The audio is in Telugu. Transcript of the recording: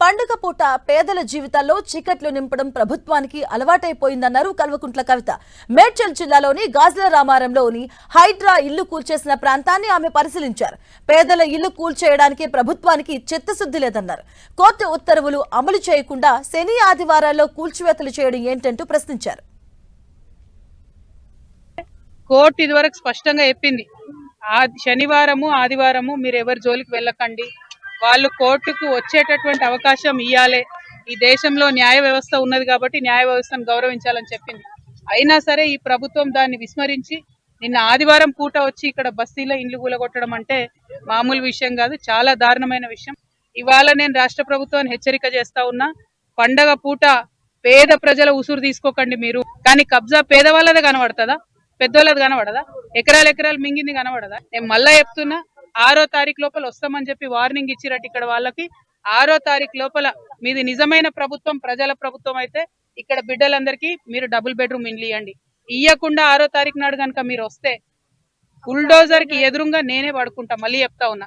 పండుగ పూట పేదల జీవితాల్లో చీకట్లు నింపడం ప్రభుత్వానికి అలవాటైపోయిందన్నారు కల్వకుంట్ల కవిత. మేడ్చల్ జిల్లాలోని గాజుల రామారంలోని హైడ్రా ఇల్లు కూల్చేసిన ప్రాంతాన్ని ఆమె పరిశీలించారు. పేదల ఇల్లు కూల్చేయడానికి ప్రభుత్వానికి చిత్తశుద్ధి లేదన్నారు. కోర్టు ఉత్తర్వులు అమలు చేయకుండా శని ఆదివారాల్లో కూల్చివేతలు చేయడం ఏంటంటూ ప్రశ్నించారు. కోర్టు ఇదివరకు స్పష్టంగా చెప్పింది. ఆ శనివారము ఆదివారము మీరు ఎవరి జోలికి వెళ్ళకండి. వాళ్ళు కోర్టుకు వచ్చేటటువంటి అవకాశం ఇవ్వాలి ఈ దేశంలో న్యాయ వ్యవస్థ ఉన్నది కాబట్టి న్యాయ వ్యవస్థను గౌరవించాలని చెప్పింది. అయినా సరే ఈ ప్రభుత్వం దాన్ని విస్మరించి నిన్న ఆదివారం పూట వచ్చి ఇక్కడ బస్తీలో ఇండ్లు కూలగొట్టడం అంటే మామూలు విషయం కాదు చాలా దారుణమైన విషయం. ఇవాళ నేను రాష్ట్ర ప్రభుత్వాన్ని హెచ్చరిక చేస్తా ఉన్నా పండగ పూట పేద ప్రజల ఉసురు తీసుకోకండి మీరు. కానీ కబ్జా పేదవాళ్ళది కనబడుతుందా? పెద్దోళ్ళది కనబడదా? ఎకరాలు ఎకరాలు మింగింది కనబడదా? నేను మళ్ళా చెప్తున్నా ఆరో తారీఖు లోపల వస్తామని చెప్పి వార్నింగ్ ఇచ్చిరట్టు ఇక్కడ వాళ్ళకి. ఆరో తారీఖు లోపల మీది నిజమైన ప్రభుత్వం ప్రజల ప్రభుత్వం అయితే ఇక్కడ బిడ్డలందరికీ మీరు డబుల్ బెడ్రూమ్ ఇండ్లు ఇవ్వండి ఇయ్యకుండా ఆరో తారీఖు నాడు కనుక మీరు వస్తే బుల్డోజర్కి ఎదురుగా నేనే పడుకుంటా మళ్ళీ చెప్తా ఉన్నా.